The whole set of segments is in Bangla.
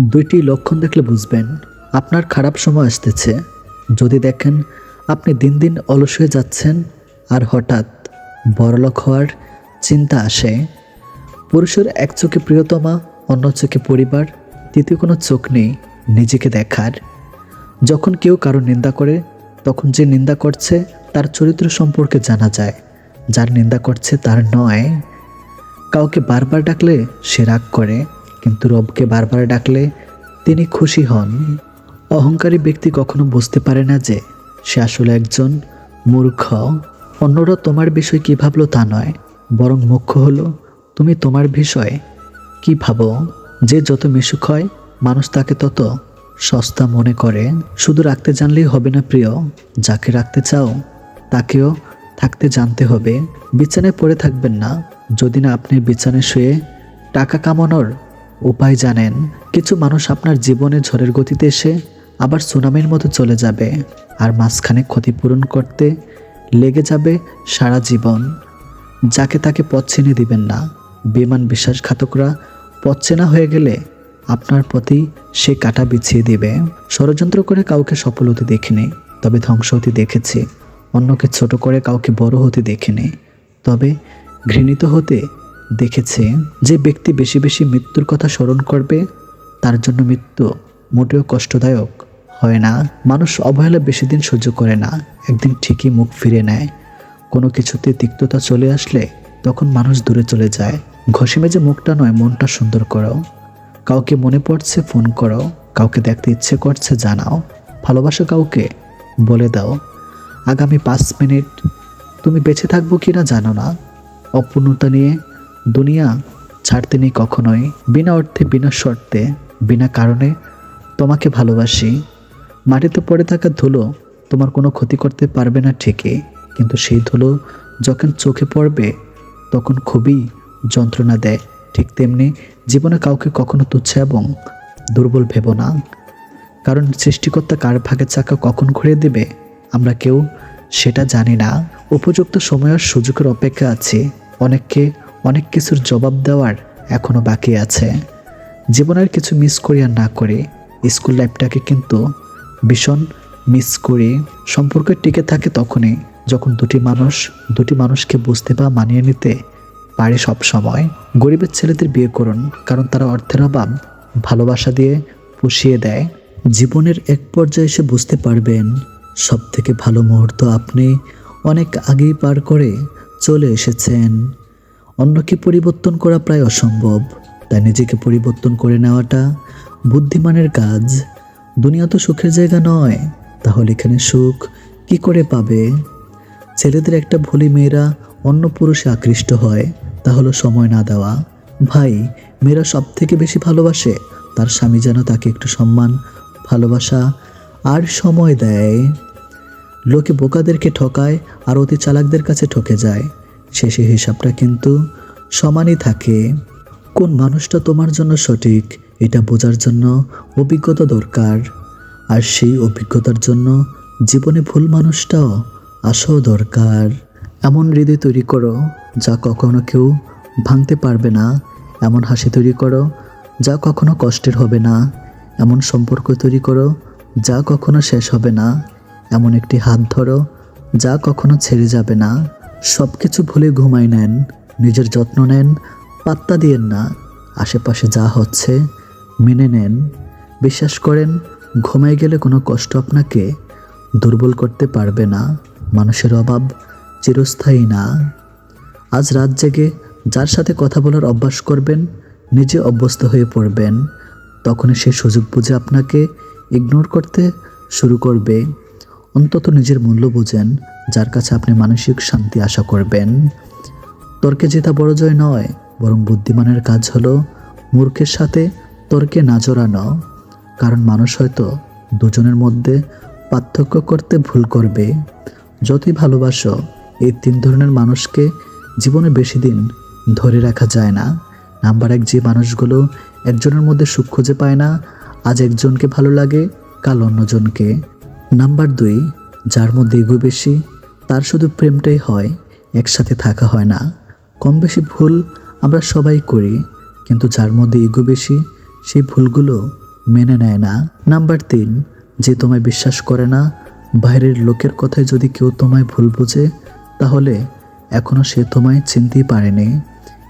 দুইটি লক্ষণ দেখলে বুঝবেন। আপনার খারাপ সময় আসতেছে। যদি দেখেন, আপনি দিন দিন অলস হয়ে যাচ্ছেন আর হঠাৎ বড়লোক হওয়ার চিন্তা আসে। পুরুষের এক চোখে প্রিয়তমা, অন্য চোখে পরিবার, তৃতীয় কোনো চোখ নেই, নিজেকে দেখার। যখন কেউ কারও নিন্দা করে, তখন যে নিন্দা করছে তার চরিত্র সম্পর্কে জানা যায়। যার নিন্দা করছে তার নয়। কাউকে বারবার ডাকলে সে রাগ করে। কিন্তু রবকে বারবার ডাকলে তিনি খুশি হন। অহংকারী ব্যক্তি কখনো বুঝতে পারে না যে সে আসলে একজন মূর্খ। অন্যরা তোমার বিষয় কী ভাবলো তা নয়, বরং মুখ্য হলো তুমি তোমার বিষয়ে কি ভাবো। যে যত মিশুক হয়, মানুষ তাকে তত সস্তা মনে করে। শুধু রাখতে জানলেই হবে না প্রিয়, যাকে রাখতে চাও, তাকেও থাকতে জানতে হবে। বিছানায় পড়ে থাকবেন না। যদি না আপনি বিছানায় শুয়ে টাকা কামানোর উপায় জানেন, কিছু মানুষ আপনার জীবনে ঝড়ের গতিতে এসে আবার সুনামির মতো চলে যাবে আর মাঝখানে ক্ষতিপূরণ করতে লেগে যাবে সারা জীবন। যাকে তাকে পথ চিনে দিবেন না। বিমান বিশ্বাসঘাতকরা পথ চেনা হয়ে গেলে আপনার প্রতি সে কাটা বিছিয়ে দিবে। ষড়যন্ত্র করে কাউকে সফল হতে দেখিনি, তবে ধ্বংস হতে দেখেছি। অন্যকে ছোট করে কাউকে বড় হতে দেখিনি, তবে ঘৃণিত হতে দেখেছে যে ব্যক্তি বেশি বেশি মৃত্যুর কথা স্মরণ করবে, তার জন্য মৃত্যু মোটেও কষ্টদায়ক হয় না। মানুষ অবহেলা বেশি দিন সহ্য করে না, একদিন ঠিকই মুখ ফিরে নেয়। কোনো কিছুতে তিক্ততা চলে আসলে তখন মানুষ দূরে চলে যায়। ঘষে মেজে মুখটা নয়, মনটা সুন্দর করো। কাউকে মনে পড়ছে ফোন করো, কাউকে দেখতে ইচ্ছে করছে জানাও। ভালোবাসো কাউকে বলে দাও। আগামী পাঁচ মিনিট তুমি বেঁচে থাকব কি না জানো না। অপূর্ণতা নিয়ে দুনিয়া ছাড়তে নেই কখনোই। বিনা অর্থে, বিনা শর্তে, বিনা কারণে তোমাকে ভালোবাসি। মাটিতে পড়ে থাকা ধুলো তোমার কোনো ক্ষতি করতে পারবে না ঠিকই, কিন্তু সেই ধুলো যখন চোখে পড়বে, তখন খুবই যন্ত্রণা দেয়। ঠিক তেমনি জীবনে কাউকে কখনো তুচ্ছ এবং দুর্বল ভেব না। কারণ সৃষ্টিকর্তা কার ভাগের চাকা কখন ঘুরিয়ে দেবে, আমরা কেউ সেটা জানি না। উপযুক্ত সময় আর সুযোগের অপেক্ষা আছে। অনেককে অনেক কিছুর জবাব দেওয়ার এখনও বাকি আছে। জীবনের কিছু মিস করি আর না করি স্কুল লাইফটাকে কিন্তু ভীষণ মিস করি। সম্পর্ক টিকে থাকে তখনই যখন দুটি মানুষ, দুটি মানুষকে বুঝতে বা মানিয়ে নিতে পারে সব সময় গরিবের ছেলেদের বিয়ে করুন, কারণ তারা অর্থের অভাব, ভালোবাসা দিয়ে পুষিয়ে দেয়। জীবনের এক পর্যায়ে এসে বুঝতে পারবেন সব থেকে ভালো মুহূর্ত আপনি অনেক আগেই পার করে চলে এসেছেন। অন্যকে পরিবর্তন করা প্রায় অসম্ভব। তাই নিজেকে পরিবর্তন করে নেওয়াটা বুদ্ধিমানের কাজ। দুনিয়া তো সুখের জায়গা নয়, তাহলে এখানে সুখ কি করে পাবে? ছেলেদের একটা ভুলি মেয়েরা অন্য পুরুষে আকৃষ্ট হয়, তা হলো সময় না দেওয়া। ভাই, মেয়েরা সব থেকে বেশি ভালোবাসে, তার স্বামী যেন তাকে একটু সম্মান, ভালোবাসা আর সময় দেয়। লোকে বোকাদেরকে ঠকায় আর অতি চালাকদের কাছে ঠকে যায়। শেষে হিসাবটা কিন্তু সমানই থাকে। কোন মানুষটা তোমার জন্য সঠিক, এটা বোঝার জন্য অভিজ্ঞতা দরকার। আর সেই অভিজ্ঞতার জন্য জীবনে ভুল মানুষটাও আসাও দরকার। এমন হৃদয় তৈরি করো, যা কখনো কেউ ভাঙতে পারবে না। এমন হাসি তৈরি করো, যা কখনো কষ্টের হবে না। এমন সম্পর্ক তৈরি করো, যা কখনো শেষ হবে না। এমন একটি হাত ধরো, যা কখনো ছেড়ে যাবে না। সব কিছু ভুলে ঘুমাই নেন, নিজের যত্ন নেন, পাত্তা দিয়েন না। আশেপাশে যা হচ্ছে মেনে নেন। বিশ্বাস করেন ঘুমাই গেলে কোনো কষ্ট আপনাকে দুর্বল করতে পারবে না। মানুষের অভাব চিরস্থায়ী না। আজ রাত জেগে যার সাথে কথা বলার অভ্যাস করবেন, নিজে অভ্যস্ত হয়ে পড়বেন। তখনই সে সুযোগ বুঝে আপনাকে ইগনোর করতে শুরু করবে। অন্তত নিজের মূল্য বোঝেন। যার কাছে আপনি মানসিক শান্তি আশা করবেন। তর্কে জেতা বড় জয় নয়, বরং বুদ্ধিমানের কাজ হলো মূর্খের সাথে তর্কে না জড়ানো। কারণ মানুষ হয়তো দুজনের মধ্যে পার্থক্য করতে ভুল করবে। যতই ভালোবাসো, এই তিন ধরনের মানুষকে জীবনে বেশি দিন ধরে রাখা যায় না। নাম্বার এক, যে মানুষগুলো একজনের মধ্যে সুখ খুঁজে পায় না, আজ একজনকে ভালো লাগে, কাল অন্যজনকে। নাম্বার দুই যার মধ্যে এগো বেশি, তার শুধু প্রেমটাই হয়, একসাথে থাকা হয় না। কম বেশি ভুল আমরা সবাই করি, কিন্তু যার মধ্যে এগো বেশি সেই ভুলগুলো মেনে নেয় না। নাম্বার তিন, যে তোমায় বিশ্বাস করে না, বাইরের লোকের কথায় যদি কেউ তোমায় ভুল বোঝে, তাহলে এখনও সে তোমায় চিনতেই পারেনি।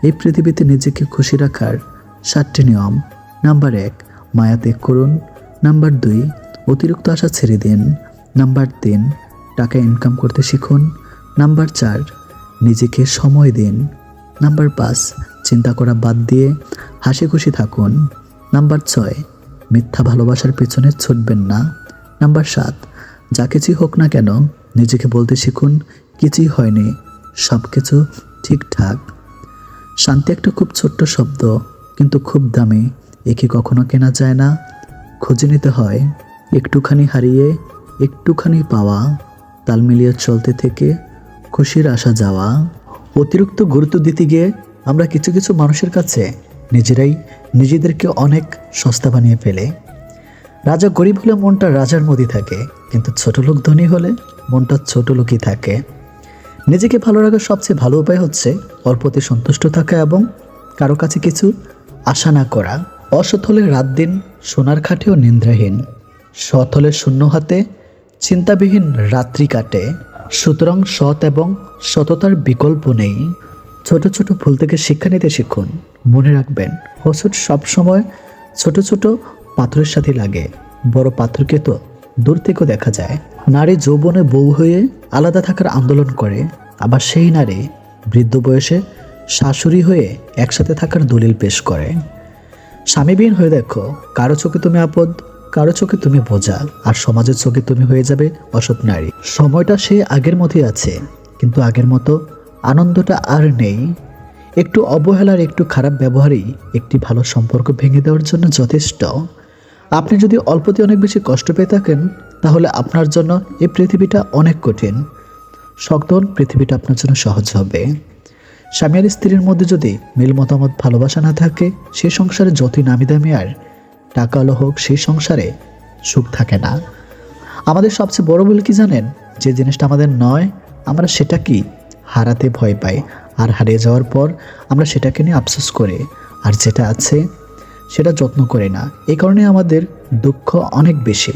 এই পৃথিবীতে নিজেকে খুশি রাখার সাতটি নিয়ম। নাম্বার এক, মায়া ত্যাগ করুন। নাম্বার দুই, অতিরিক্ত আশা ছেড়ে দিন। নাম্বার তিন, টাকা ইনকাম করতে শিখুন। নাম্বার চার, নিজেকে সময় দিন। নাম্বার পাঁচ, চিন্তা করা বাদ দিয়ে হাসি খুশি থাকুন। নাম্বার ছয়, মিথ্যা ভালোবাসার পেছনে ছুটবেন না। নাম্বার সাত, যা কিছুই হোক না কেন, নিজেকে বলতে শিখুন, কিছুই হয়নি সব কিছু ঠিকঠাক। শান্তি একটা খুব ছোট্ট শব্দ, কিন্তু খুব দামি, একে কখনো কেনা যায় না। খুঁজে নিতে হয়, একটুখানি হারিয়ে একটুখানি পাওয়া, তাল মিলিয়ে চলতে থেকে খুশির আসা যাওয়া। অতিরিক্ত গুরুত্ব দিতে গিয়ে আমরা কিছু কিছু মানুষের কাছে নিজেরাই নিজেদেরকে অনেক সস্তা বানিয়ে ফেলে। রাজা গরিব হলে মনটা রাজার মধ্যে থাকে, কিন্তু ছোট লোক ধনী হলে মনটা ছোট লোকই থাকে। নিজেকে ভালো রাখার সবচেয়ে ভালো উপায় হচ্ছে অল্পতে সন্তুষ্ট থাকা এবং কারও কাছে কিছু আশা না করা। অসৎ হলে রাত দিন সোনার খাটেও নিন্দ্রাহীন সৎ হলে শূন্য হাতে চিন্তাবিহীন রাত্রি কাটে, সুতরাং সৎ এবং সততার বিকল্প নেই। ছোট ছোট ভুল থেকে শিক্ষা নিতে শিখুন। মনে রাখবেন হোসট সবসময় ছোট ছোট পাথরের সাথে লাগে। বড় পাথরকে তো দূর থেকেও দেখা যায়। নারী যৌবনে বউ হয়ে আলাদা থাকার আন্দোলন করে, আবার সেই নারী বৃদ্ধ বয়সে শাশুড়ি হয়ে একসাথে থাকার দলিল পেশ করে। স্বামীবিহীন হয়ে দেখো, কারও চোখে তুমি আপদ কারও চোখে তুমি বোঝা আর সমাজের চোখে তুমি হয়ে যাবে অসৎ নারী। সময়টা সে আগের মতোই আছে, কিন্তু আগের মতো আনন্দটা আর নেই। একটু অবহেলার, একটু খারাপ ব্যবহারই একটি ভালো সম্পর্ক ভেঙে দেওয়ার জন্য যথেষ্ট। আপনি যদি অল্পতে অনেক বেশি কষ্ট পেয়ে থাকেন, তাহলে আপনার জন্য এই পৃথিবীটা অনেক কঠিন। শক্ত পৃথিবীটা আপনার জন্য সহজ হবে। স্বামী আর স্ত্রীর মধ্যে যদি মিল মতামত, ভালোবাসা না থাকে, সে সংসারে যতই নামি দামি আর টাকালো হোক, সেই সংসারে সুখ থাকে না। আমাদের সবচেয়ে বড় ভুল কি জানেন? যে জিনিসটা আমাদের নয়, আমরা সেটা কি হারাতে ভয় পাই। আর হারিয়ে যাওয়ার পর আমরা সেটাকে নিয়ে আফসোস করি। আর যেটা আছে, সেটা যত্ন করে না। এই কারণে আমাদের দুঃখ অনেক বেশি।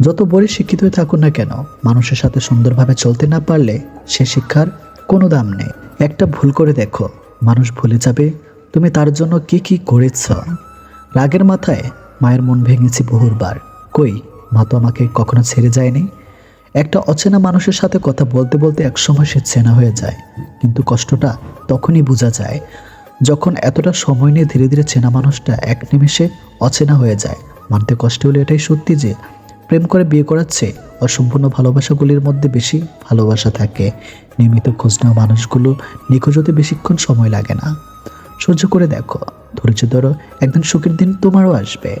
যত বড় শিক্ষিত হয়ে থাকুন না কেন, মানুষের সাথে সুন্দরভাবে চলতে না পারলে সে শিক্ষার কোনো দাম নেই। একটা ভুল করে দেখো। মানুষ ভুলে যাবে, তুমি তার জন্য কি কি করেছ। রাগের মাথায় মায়ের মন ভেঙেছি বহুবার কই, মা তো আমাকে কখনো ছেড়ে যায়নি? একটা অচেনা মানুষের সাথে কথা বলতে বলতে একসময় সে চেনা হয়ে যায়। কিন্তু কষ্টটা তখনই বোঝা যায়, যখন এতটা সময় নিয়ে ধীরে ধীরে চেনা মানুষটা এক নিমেষে অচেনা হয়ে যায়। মানতে কষ্ট হলে এটাই সত্যি যে, প্রেম করে বিয়ে করাচ্ছে অসম্পূর্ণ ভালোবাসাগুলির মধ্যে বেশি ভালোবাসা থাকে। নিয়মিত খোঁজ নেওয়া মানুষগুলো নিখোঁজ হতে বেশিক্ষণ সময় লাগে না। সহ্য করে দেখো। ধৈর্য ধরো, একদিন সুখের দিন তোমারও আসবে।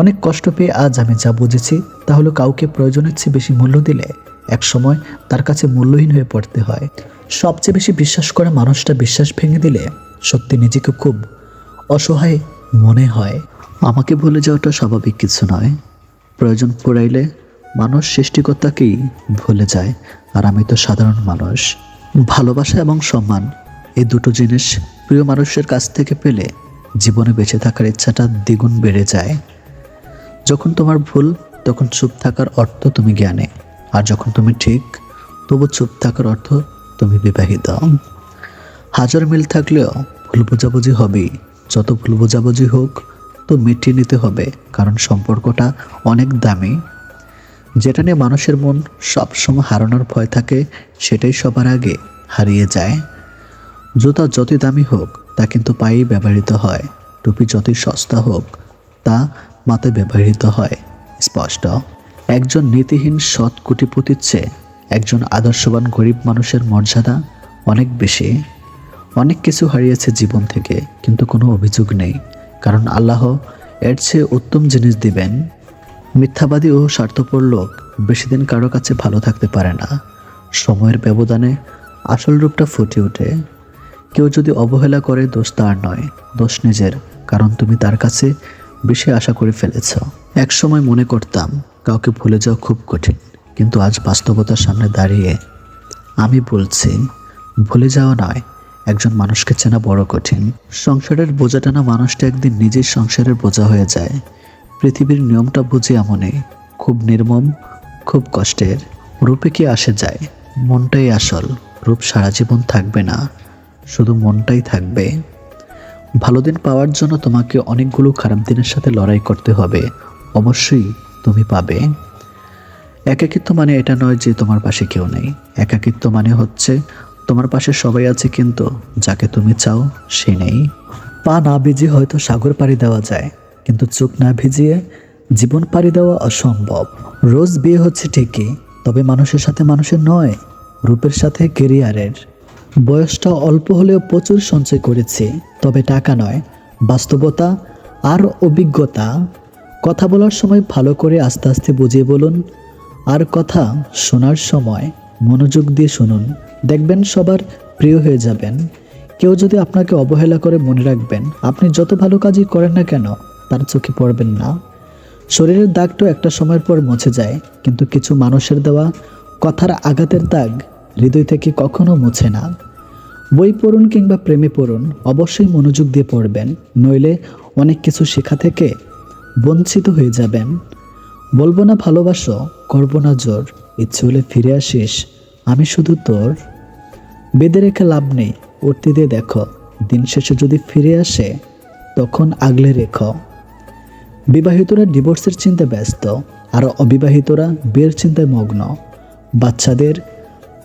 অনেক কষ্ট পেয়ে আজ আমি যা বুঝেছি তাহলে কাউকে প্রয়োজনের চেয়ে বেশি মূল্য দিলে এক সময় তার কাছে মূল্যহীন হয়ে পড়তে হয়। সবচেয়ে বেশি বিশ্বাস করা মানুষটা বিশ্বাস ভেঙে দিলে সত্যি নিজেকে খুব অসহায় মনে হয়। আমাকে ভুলে যাওয়াটা স্বাভাবিক কিছু নয়। প্রয়োজন পড়াইলে মানুষ সৃষ্টিকর্তাকেই ভুলে যায়, আর আমি তো সাধারণ মানুষ। ভালোবাসা এবং সম্মান, এই দুটো জিনিস প্রিয় মানুষের কাছ থেকে পেলে জীবনে বেঁচে থাকার ইচ্ছাটা দ্বিগুণ বেড়ে যায়। যখন তোমার ভুল, তখন চুপ থাকার অর্থ তুমি জ্ঞানে। আর যখন তুমি ঠিক, তবু চুপ থাকার অর্থ তুমি বিবাহিত। হাজার মিল থাকলেও ভুল বোঝাবুঝি হবেই। যত ভুল বোঝাবুঝি হোক, তো মিটিয়ে নিতে হবে, কারণ সম্পর্কটা অনেক দামি। যেটা নিয়ে মানুষের মন সবসময় হারানোর ভয় থাকে, সেটাই সবার আগে হারিয়ে যায়। জুতা যতই দামি হোক, তা কিন্তু পায়েই ব্যবহৃত হয়। টুপি যতই সস্তা হোক, তা মাথায় ব্যবহৃত হয়। স্পষ্ট। একজন নীতিহীন সৎ কোটিপতির চেয়ে একজন আদর্শবান গরিব মানুষের মর্যাদা অনেক বেশি। অনেক কিছু হারিয়েছে জীবন থেকে, কিন্তু কোনো অভিযোগ নেই। কারণ আল্লাহ এর চেয়ে উত্তম জিনিস দিবেন। মিথ্যাবাদী ও স্বার্থপর লোক বেশি দিন কারও কাছে ভালো থাকতে পারে না। সময়ের ব্যবধানে আসল রূপটা ফুটে ওঠে। কেউ যদি অবহেলা করে, দোষ তার নয়। দোষ নিজের, কারণ তুমি তার কাছে বেশি আশা করে ফেলেছ। এক সময় মনে করতাম, কাউকে ভুলে যাওয়া খুব কঠিন, কিন্তু আজ বাস্তবতার সামনে দাঁড়িয়ে আমি বলছি, ভুলে যাওয়া নয়, একজন মানুষকে চেনা বড় কঠিন। সংসারের বোঝা টানা মানুষটা একদিন নিজেই সংসারের বোঝা হয়ে যায়। পৃথিবীর নিয়মটা বুঝি এমনই, খুব নির্মম, খুব কষ্টের। রূপে কি আসে যায়? মনটাই আসল, রূপ সারা জীবন থাকবে না। শুধু মনটাই থাকবে। ভালো দিন পাওয়ার জন্য তোমাকে অনেকগুলো খারাপ দিনের সাথে লড়াই করতে হবে। অবশ্যই তুমি পাবে। একাকিত্ব মানে এটা নয় যে তোমার পাশে কেউ নেই। একাকিত্ব মানে হচ্ছে তোমার পাশে সবাই আছে কিন্তু যাকে তুমি চাও সে নেই। পা না ভিজিয়ে হয়তো সাগর পাড়ি দেওয়া যায়, কিন্তু চোখ না ভিজিয়ে জীবন পাড়ি দেওয়া অসম্ভব। রোজ বিয়ে হচ্ছে ঠিকই, তবে মানুষের সাথে মানুষের নয়, রূপের সাথে কেরিয়ারের। বয়সটা অল্প হলেও প্রচুর সঞ্চয় করেছি, তবে টাকা নয়, বাস্তবতা আর অভিজ্ঞতা। কথা বলার সময় ভালো করে আস্তে আস্তে বুঝিয়ে বলুন, আর কথা শোনার সময় মনোযোগ দিয়ে শুনুন। দেখবেন সবার প্রিয় হয়ে যাবেন। কেউ যদি আপনাকে অবহেলা করে মনে রাখবেন, আপনি যত ভালো কাজই করেন না কেন, তার চোখে পড়বেন না। শরীরের দাগটা একটা সময়ের পর মুছে যায়, কিন্তু কিছু মানুষের দেওয়া কথার আঘাতের দাগ হৃদয় থেকে কখনো মুছে না। বই পড়ুন কিংবা প্রেমে পড়ুন, অবশ্যই মনোযোগ দিয়ে পড়বেন, নইলে অনেক কিছু শেখা থেকে বঞ্চিত হয়ে যাবেন। বলব না ভালোবাসো, করব না জোর, ইচ্ছে হলে ফিরে আসিস, আমি শুধু তোর। বেঁধে রেখে লাভ নেই, উঠতে দিয়ে দেখো, দিন শেষে যদি ফিরে আসে, তখন আগলে রেখো। বিবাহিতরা ডিভোর্সের চিন্তায় ব্যস্ত, আর অবিবাহিতরা বিয়ের চিন্তায় মগ্ন। বাচ্চাদের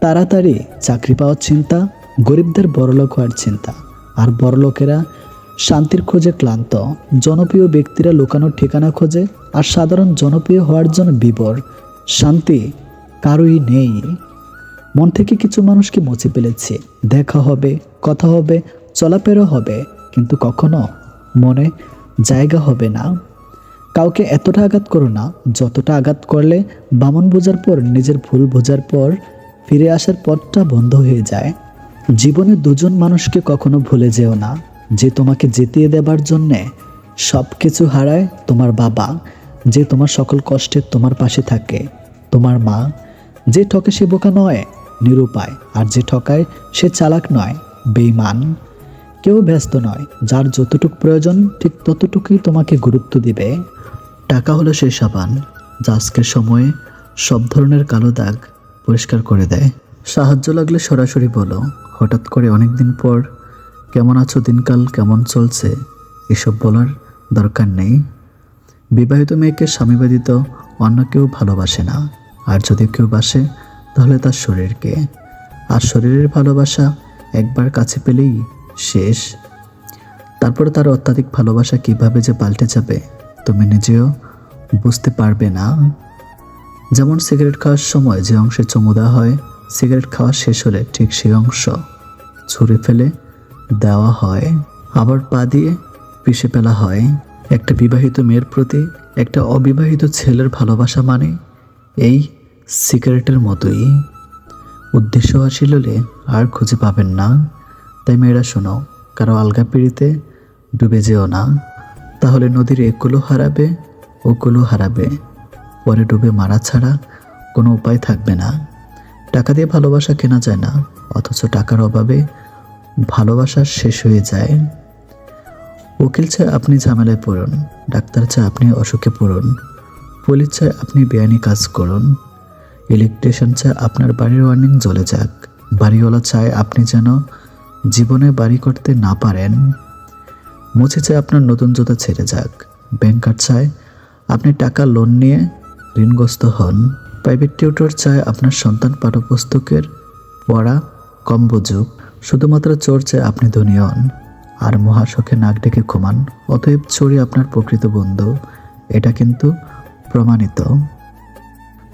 তাড়াতাড়ি চাকরি পাওয়ার চিন্তা, গরিবদের বড়লোক হওয়ার চিন্তা। আর বড়লোকেরা শান্তির খোঁজে ক্লান্ত। জনপ্রিয় ব্যক্তিরা লুকানোর ঠিকানা খোঁজে আর সাধারণ জনপ্রিয় হওয়ার জন্য বিবর। শান্তি কারোই নেই। মন থেকে কিছু মানুষকে মুছে ফেলেছি। দেখা হবে, কথা হবে, চলাফেরা হবে, কিন্তু কখনো মনে জায়গা হবে না। কাউকে এতটা আঘাত করো না। যতটা আঘাত করলে বামন বোঝার পর, নিজের ভুল বোঝার পর ফিরে আসার পথটা বন্ধ হয়ে যায়। জীবনে দুজন মানুষকে কখনো ভুলে যেও না, যে তোমাকে জিতিয়ে দেবার জন্যে সব কিছু হারায় তোমার বাবা, যে তোমার সকল কষ্টে তোমার পাশে থাকে, তোমার মা, যে ঠকে সে বোকা নয়, নিরুপায়, আর যে ঠকায় সে চালাক নয় বেইমান কেউ ব্যস্ত নয়, যার যতটুকু প্রয়োজন ঠিক ততটুকুই তোমাকে গুরুত্ব দিবে। টাকা হলো সেই সাবান, যা আজকের সময়ে সব ধরনের কালো দাগ পরিষ্কার করে দেয়। সাহায্য লাগলে সরাসরি বলো, হঠাৎ করে অনেক দিন পর, কেমন আছো দিনকাল? কেমন চলছে? এসব বলার দরকার নেই। বিবাহিত মেয়েকে স্বামী ব্যতীত অন্য কেউ ভালোবাসে না। আর যদি কেউ বাসে, তাহলে তার শরীরকে। আর শরীরের ভালোবাসা একবার কাছে পেলেই শেষ। তারপরে তার অত্যাধিক ভালোবাসা কীভাবে যে পাল্টে যাবে, তুমি নিজেও বুঝতে পারবে না। যেমন সিগারেট খাওয়ার সময় যে অংশে চুমু দেওয়া হয়, সিগারেট খাওয়া শেষ হলে ঠিক সেই অংশ ছুঁড়ে ফেলে দেওয়া হয়। আবার পা দিয়ে পিষে ফেলা হয়। একটা বিবাহিত মেয়ের প্রতি একটা অবিবাহিত ছেলের ভালোবাসা মানে এই সিগারেটের মতোই। উদ্দেশ্য হাসিল হলে আর খুঁজে পাবেন না। তাই মেয়েরা শোনো, কারও আলগা পিড়িতে ডুবে যেও না। তাহলে নদীর একুলো হারাবে ওকুলো হারাবে। পরে ডুবে মারা ছাড়া কোনো উপায় থাকবে না। টাকা দিয়ে ভালোবাসা কেনা যায় না, অথচ টাকার অভাবে ভালোবাসা শেষ হয়ে যায়। উকিল চায় আপনি ঝামেলায় পড়ুন, ডাক্তার চায় আপনি অসুখে পড়ুন, পুলিশ চায় আপনি বেআইনি কাজ করুন, ইলেকট্রিশিয়ান চায় আপনার বাড়ির ওয়ার্নিং জ্বলে যাক, বাড়িওয়ালা চায় আপনি যেন জীবনে বাড়ি করতে না পারেন। মুছে চায় আপনার নতুন জুতা ছেড়ে যাক, ব্যাংকার চায় আপনি টাকা লোন নিয়ে ঋণগ্রস্ত হন। প্রাইভেট টিউটর চায় আপনার সন্তান পাঠ্যপুস্তকের পড়া কম বুঝুক। শুধুমাত্র চোর চায় আপনি ধনী হন। আর মহাশখে নাক ডেকে ঘুমান। অতএব চোরই আপনার প্রকৃত বন্ধু। এটা কিন্তু প্রমাণিত।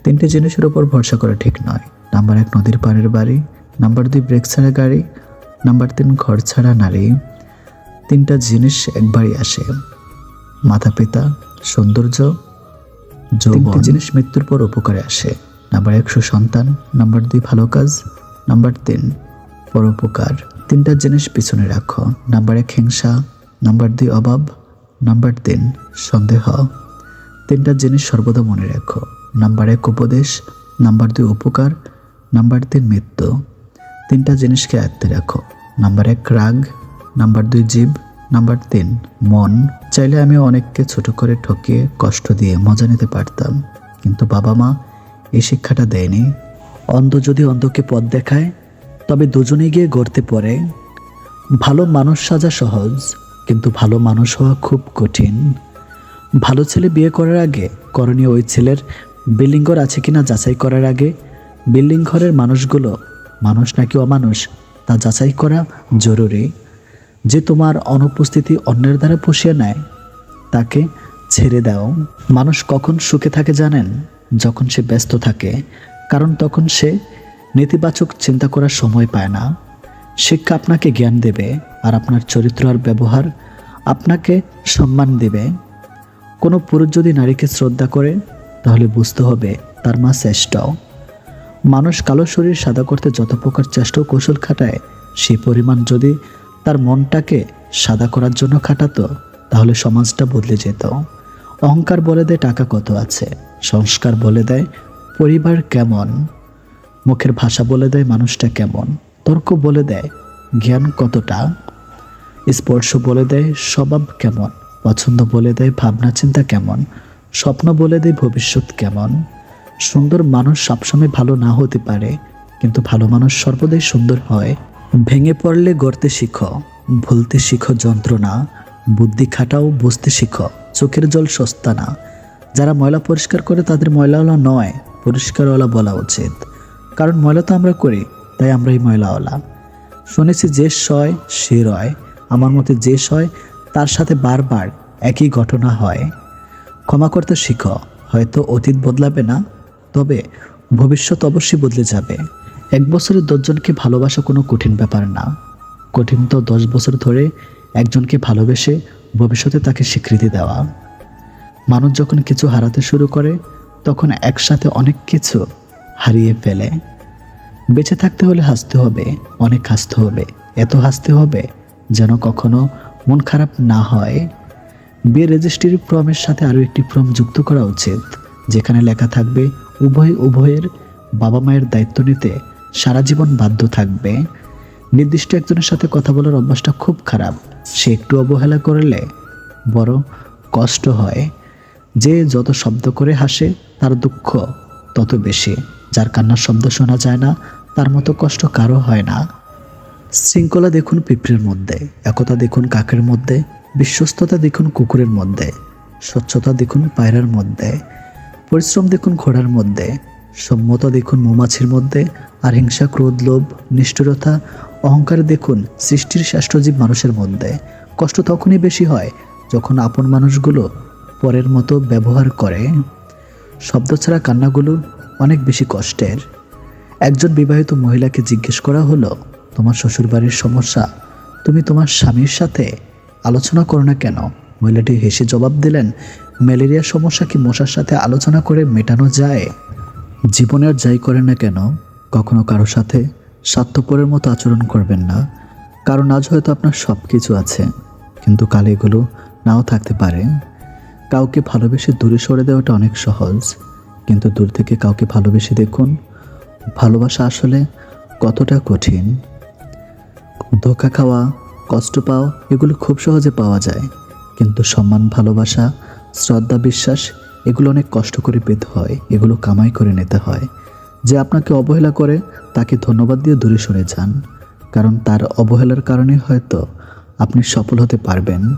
তিনটি জিনিসের উপর ভরসা করা ঠিক নয়। নাম্বার এক, নদীর পাড়ের বাড়ি। নাম্বার দুই, ব্রেক ছাড়া গাড়ি। নাম্বার তিন, ঘর ছাড়া নারী। তিনটা জিনিস একবারই আসে। মাতা পিতা সৌন্দর্য যৌবন। জিনিস মৃত্যুর পর উপকারে আসে। নাম্বার এক, সুসন্তান। নাম্বার দুই, ভালো কাজ। নাম্বার তিন পরোপকার তিনটা জিনিস পিছনে রাখো। নাম্বার এক, হিংসা। নাম্বার দুই, অভাব। নাম্বার তিন, সন্দেহ। তিনটা জিনিস সর্বদা মনে রাখো। নাম্বার এক, উপদেশ। নাম্বার দুই, উপকার। নাম্বার তিন, মৃত্যু। তিনটা জিনিসকে আয়ত্তে রাখো। নাম্বার এক, রাগ। নাম্বার দুই, জীব। নাম্বার তিন, মন। চাইলে আমি অনেককে ছোট করে ঠকিয়ে কষ্ট দিয়ে মজা নিতে পারতাম। কিন্তু বাবা মা এই শিক্ষাটা দেয়নি। অন্ধ যদি অন্ধকে পথ দেখায়, তবে দুজনে গিয়ে গড়তে পড়ে ভালো মানুষ সাজা সহজ, কিন্তু ভালো মানুষ হওয়া খুব কঠিন। ভালো ছেলে বিয়ে করার আগে, করণীয় ওই ছেলের বিল্ডিং ঘর আছে কিনা যাচাই করার আগে বিল্ডিং ঘরের মানুষগুলো মানুষ নাকি অমানুষ, তা যাচাই করা জরুরি। যে তোমার অনুপস্থিতি অন্যের দ্বারা পুষিয়ে নেয়, তাকে ছেড়ে দাও। মানুষ কখন সুখে থাকে জানেন? যখন সে ব্যস্ত থাকে, কারণ তখন সে নেতিবাচক চিন্তা করার সময় পায় না। শিক্ষা আপনাকে জ্ঞান দেবে, আর আপনার চরিত্র আর ব্যবহার আপনাকে সম্মান দেবে। কোনো পুরুষ যদি নারীকে শ্রদ্ধা করে, তাহলে বুঝতে হবে তার মা শ্রেষ্ঠ। মানুষ কালো শরীর সাদা করতে যত প্রকার চেষ্টা কৌশল খাটায় সেই পরিমাণ যদি তার মনটাকে সাদা করার জন্য খাটাতো, তাহলে সমাজটা বদলে যেত। অহংকার বলে দেয় টাকা কত আছে, সংস্কার বলে দেয় পরিবার কেমন, মুখের ভাষা বলে দেয় মানুষটা কেমন, তর্ক বলে দেয় জ্ঞান কতটা, স্পর্শ বলে দেয় স্বভাব কেমন, পছন্দ বলে দেয় ভাবনা চিন্তা কেমন, স্বপ্ন বলে দেয় ভবিষ্যৎ কেমন। সুন্দর মানুষ সবসময় ভালো না হতে পারে, কিন্তু ভালো মানুষ সর্বদাই সুন্দর হয়। ভেঙে পড়লে গড়তে শিখো, ভুলতে শিখো যন্ত্রণা, বুদ্ধি খাটাও বুঝতে শিখো, চোখের জল সস্তা না। যারা ময়লা পরিষ্কার করে তাদের ময়লাওয়ালা নয়, পরিষ্কারওয়ালা বলা উচিত। কারণ ময়লা তো আমরা করি, তাই আমরাই ময়লাওয়ালা। শুনেছি যে সয়, সে রয়। আমার মতে যে সয়, তার সাথে বারবার একই ঘটনা হয়। ক্ষমা করতে শিখো, হয়তো অতীত বদলাবে না, তবে ভবিষ্যৎ অবশ্যই বদলে যাবে। এক বছরে দশজনকে ভালোবাসা কোনো কঠিন ব্যাপার না। কঠিন তো দশ বছর ধরে একজনকে ভালোবেসে ভবিষ্যতে তাকে স্বীকৃতি দেওয়া। মানুষ যখন কিছু হারাতে শুরু করে, তখন একসাথে অনেক কিছু হারিয়ে ফেলে। বেঁচে থাকতে হলে হাসতে হবে, অনেক হাসতে হবে। এত হাসতে হবে যেন কখনো মন খারাপ না হয়। বিয়ে রেজিস্ট্রি ফর্মের সাথে আরও একটি ফর্ম যুক্ত করা উচিত, যেখানে লেখা থাকবে, উভয় উভয়ের বাবা মায়ের দায়িত্ব নিতে সারা জীবন বাধ্য থাকবে। নির্দিষ্ট একজনের সাথে কথা বলার অভ্যাসটা খুব খারাপ। সে একটু অবহেলা করলে বড় কষ্ট হয়। যে যত শব্দ করে হাসে, তার দুঃখ তত বেশি। যার কান্নার শব্দ শোনা যায় না, তার মতো কষ্ট কারও হয় না। শৃঙ্খলা দেখুন পিঁপড়ের মধ্যে, একতা দেখুন কাকের মধ্যে, বিশ্বস্ততা দেখুন কুকুরের মধ্যে, স্বচ্ছতা দেখুন পায়রার মধ্যে, পরিশ্রম দেখুন ঘোড়ার মধ্যে। সম্মতা দেখুন মৌমাছির মধ্যে আর হিংসা, ক্রোধ, লোভ, নিষ্ঠুরতা, অহংকার দেখুন সৃষ্টির শ্রেষ্ঠজীব মানুষের মধ্যে। কষ্ট তখনই বেশি হয় যখন আপন মানুষগুলো পরের মতো ব্যবহার করে। শব্দ ছাড়া কান্নাগুলো অনেক বেশি কষ্টের। একজন বিবাহিত মহিলাকে জিজ্ঞেস করা হলো, তোমার শ্বশুরবাড়ির সমস্যা? তুমি তোমার স্বামীর সাথে আলোচনা করো না কেন? মহিলাটি হেসে জবাব দিলেন ম্যালেরিয়ার সমস্যা কি মশার সাথে আলোচনা করে মেটানো যায়? জীবনে আর যাই করেন না কেন, কখনো কারও সাথে স্বার্থপরের মতো আচরণ করবেন না। কারণ আজ হয়তো আপনার সব কিছু আছে, কিন্তু কাল এগুলো নাও থাকতে পারে। কাউকে ভালোবেসে দূরে সরে দেওয়াটা অনেক সহজ, কিন্তু দূর থেকে কাউকে ভালোবেসে দেখুন, ভালোবাসা আসলে কতটা কঠিন। ধোকা খাওয়া, কষ্ট পাওয়া, এগুলো খুব সহজে পাওয়া যায়, কিন্তু সম্মান, ভালোবাসা, শ্রদ্ধা, বিশ্বাস এগুলো অনেক কষ্ট করে পেতে হয়, এগুলো কামাই করে নিতে হয়। যে আপনাকে অবহেলা করে, তাকে ধন্যবাদ দিয়ে দূরে সরে যান। কারণ তার অবহেলার কারণে হয়তো আপনি সফল হতে পারবেন।